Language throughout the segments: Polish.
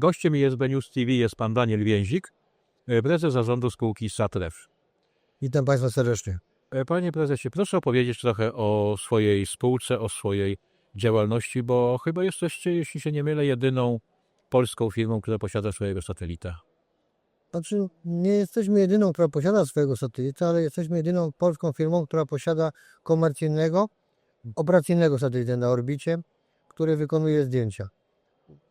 Gościem ISB News TV jest pan Daniel Więzik, e, prezes zarządu spółki Satref. Witam Państwa serdecznie. E, Panie prezesie, proszę opowiedzieć trochę o swojej spółce, o swojej działalności, bo chyba jesteście, jeśli się nie mylę, jedyną polską firmą, która posiada swojego satelita. Znaczy, nie jesteśmy jedyną, która posiada swojego satelita, ale jesteśmy jedyną polską firmą, która posiada komercyjnego, operacyjnego satelitę na orbicie, który wykonuje zdjęcia.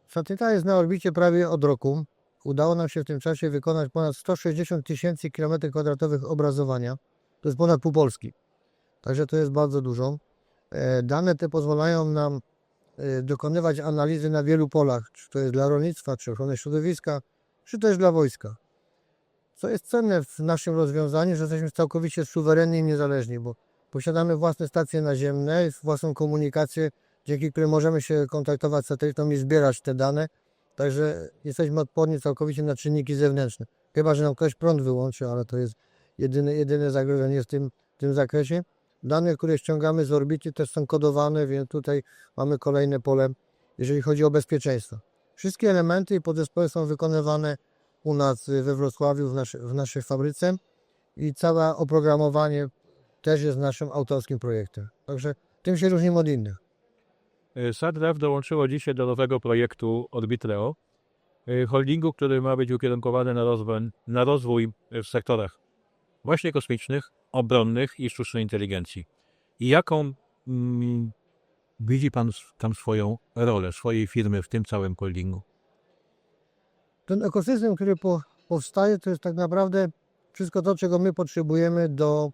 Satelita jest na orbicie prawie od roku. Udało nam się w tym czasie wykonać ponad 160 tysięcy kilometrów kwadratowych obrazowania. To jest ponad pół Polski. Także to jest bardzo dużo. E, Dane te pozwalają nam e, dokonywać analizy na wielu polach, czy to jest dla rolnictwa, czy ochrony środowiska, czy też dla wojska. Co jest cenne w naszym rozwiązaniu, że jesteśmy całkowicie suwerenni i niezależni, bo posiadamy własne stacje naziemne, własną komunikację, dzięki której możemy się kontaktować z satelitą i zbierać te dane. Także jesteśmy odporni całkowicie na czynniki zewnętrzne. Chyba, że nam ktoś prąd wyłączy, ale to jest jedyne, jedyne zagrożenie w tym, w tym zakresie. Dane, które ściągamy z orbity też są kodowane, więc tutaj mamy kolejne pole, jeżeli chodzi o bezpieczeństwo. Wszystkie elementy i podzespoły są wykonywane u nas we Wrocławiu, w, naszy, w naszej fabryce i całe oprogramowanie też jest naszym autorskim projektem. Także tym się różnimy od innych. E, Satref dołączyło dzisiaj do nowego projektu Orbitreo, e, holdingu, który ma być ukierunkowany na rozwój, na rozwój w sektorach właśnie kosmicznych, obronnych i sztucznej inteligencji. I jaką mm, widzi Pan tam swoją rolę, swojej firmy w tym całym holdingu? Ten ekosystem, który po, powstaje, to jest tak naprawdę wszystko to, czego my potrzebujemy do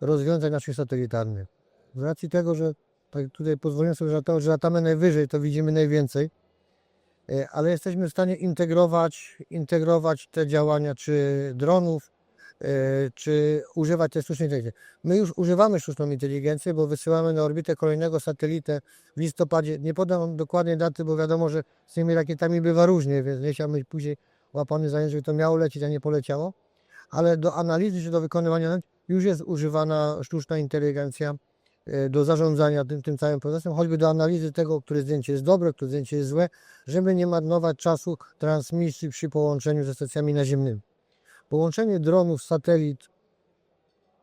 rozwiązań naszych satelitarnych. Z racji tego, że tak tutaj pozwolę sobie, że, to, że latamy najwyżej, to widzimy najwięcej, e, ale jesteśmy w stanie integrować, integrować te działania, czy dronów, e, czy używać tej sztucznej inteligencji. My już używamy sztuczną inteligencję, bo wysyłamy na orbitę kolejnego satelitę w listopadzie. Nie podam dokładnej daty, bo wiadomo, że z tymi rakietami bywa różnie, więc nie chciałbym być później łapany za żeby to miało lecieć, a nie poleciało. Ale do analizy czy do wykonywania już jest używana sztuczna inteligencja do zarządzania tym, tym całym procesem, choćby do analizy tego, które zdjęcie jest dobre, które zdjęcie jest złe, żeby nie marnować czasu transmisji przy połączeniu ze stacjami naziemnymi. Połączenie dronów, satelit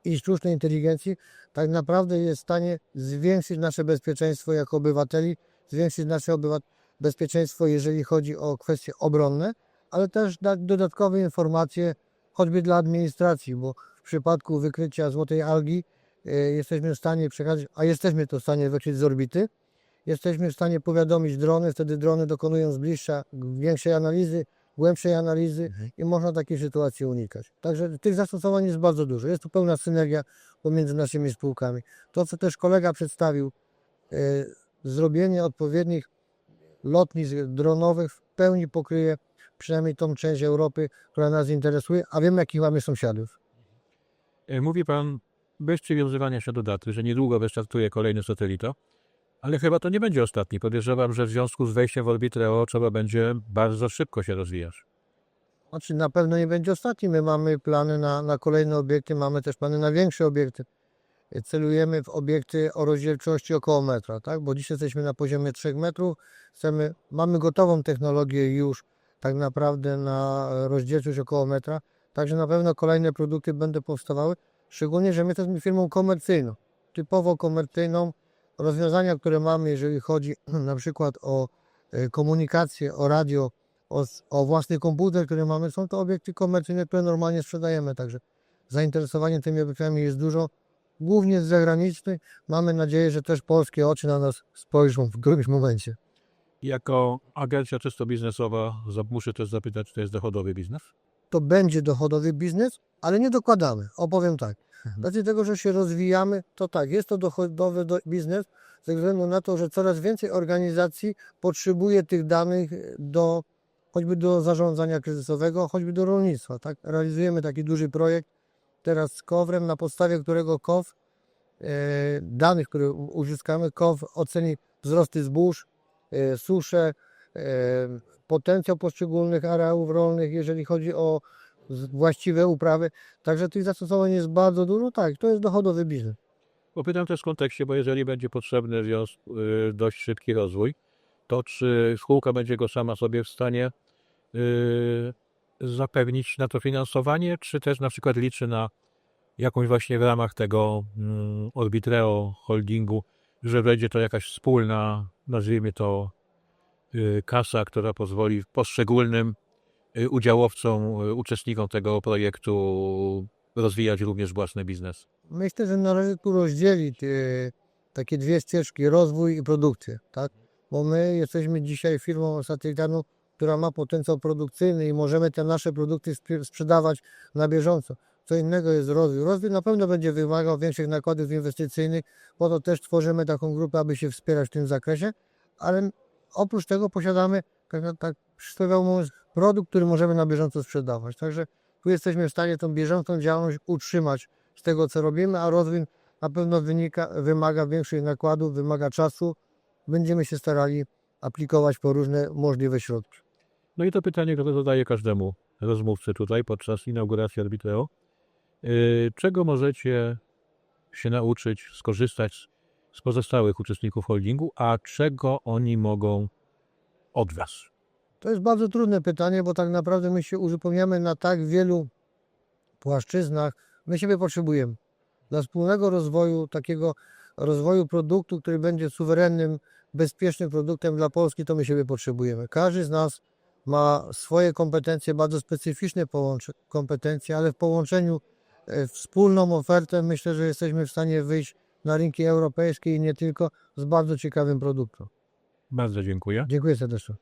i sztucznej inteligencji tak naprawdę jest w stanie zwiększyć nasze bezpieczeństwo jako obywateli, zwiększyć nasze obywa- bezpieczeństwo, jeżeli chodzi o kwestie obronne, ale też dać dodatkowe informacje choćby dla administracji, bo w przypadku wykrycia złotej algi e, jesteśmy w stanie przekazać, a jesteśmy to w stanie wykryć z orbity, jesteśmy w stanie powiadomić drony, wtedy drony dokonują z bliższa większej analizy, głębszej analizy i można takiej sytuacji unikać. Także tych zastosowań jest bardzo dużo. Jest tu pełna synergia pomiędzy naszymi spółkami. To, co też kolega przedstawił, e, zrobienie odpowiednich lotnisk dronowych w pełni pokryje przynajmniej tą część Europy, która nas interesuje, a wiemy, jakich mamy sąsiadów. E, Mówi Pan bez przywiązywania się do daty, że niedługo wystartuje kolejny satelita, ale chyba to nie będzie ostatni. Podejrzewam, że w związku z wejściem w Orbitreo trzeba będzie bardzo szybko się rozwijać. Znaczy, na pewno nie będzie ostatni. My mamy plany na, na kolejne obiekty, mamy też plany na większe obiekty. Celujemy w obiekty o rozdzielczości około metra, tak? bo dziś jesteśmy na poziomie 3 metrów. Chcemy, mamy gotową technologię już tak naprawdę na rozdzielczość około metra, także na pewno kolejne produkty będą powstawały, szczególnie, że my jesteśmy firmą komercyjną, typowo komercyjną. Rozwiązania, które mamy, jeżeli chodzi na przykład o e, komunikację, o radio, o, o własny komputer, który mamy, są to obiekty komercyjne, które normalnie sprzedajemy, także zainteresowanie tymi obiektami jest dużo, głównie z zagranicznych. Mamy nadzieję, że też polskie oczy na nas spojrzą w którymś momencie. Jako agencja czysto biznesowa muszę też zapytać, czy to jest dochodowy biznes? To będzie dochodowy biznes, ale nie dokładamy, opowiem tak. Z racji tego, że się rozwijamy, to tak, jest to dochodowy do, biznes, ze względu na to, że coraz więcej organizacji potrzebuje tych danych do choćby do zarządzania kryzysowego, choćby do rolnictwa. Tak? Realizujemy taki duży projekt teraz z KOWRem, na podstawie którego KOW, e, danych, które uzyskamy, KOW oceni wzrosty zbóż, e, susze, e, potencjał poszczególnych areałów rolnych, jeżeli chodzi o właściwe uprawy. Także tych zastosowań jest bardzo dużo. Tak, to jest dochodowy biznes. Bo pytam też w kontekście, bo jeżeli będzie potrzebny wios- y, dość szybki rozwój, to czy spółka będzie go sama sobie w stanie y, zapewnić na to finansowanie, czy też na przykład liczy na jakąś właśnie w ramach tego mm, Orbitreo Holdingu, że będzie to jakaś wspólna, nazwijmy to, kasa, która pozwoli poszczególnym y, udziałowcom, y, uczestnikom tego projektu rozwijać również własny biznes. Myślę, że należy tu rozdzielić takie dwie ścieżki, rozwój i produkcję, tak? Bo my jesteśmy dzisiaj firmą satelitarną, która ma potencjał produkcyjny i możemy te nasze produkty spr- sprzedawać na bieżąco. Co innego jest rozwój. Rozwój na pewno będzie wymagał większych nakładów inwestycyjnych, po to też tworzymy taką grupę, aby się wspierać w tym zakresie, ale oprócz tego posiadamy, tak, tak przysłowiowo mówiąc, produkt, który możemy na bieżąco sprzedawać. Także tu jesteśmy w stanie tą bieżącą działalność utrzymać z tego, co robimy, a rozwój na pewno wynika, wymaga większych nakładów, wymaga czasu. Będziemy się starali aplikować po różne możliwe środki. No i to pytanie, które zadaję każdemu rozmówcy tutaj podczas inauguracji Arbitreo. Yy, Czego możecie się nauczyć, skorzystać z pozostałych uczestników holdingu, a czego oni mogą od Was? To jest bardzo trudne pytanie, bo tak naprawdę my się uzupełniamy na tak wielu płaszczyznach. My siebie potrzebujemy. Dla wspólnego rozwoju, takiego rozwoju produktu, który będzie suwerennym, bezpiecznym produktem dla Polski, to my siebie potrzebujemy. Każdy z nas ma swoje kompetencje, bardzo specyficzne kompetencje, ale w połączeniu e, wspólną ofertę myślę, że jesteśmy w stanie wyjść na rynki europejskie i nie tylko z bardzo ciekawym produktem. Bardzo dziękuję. Dziękuję serdecznie.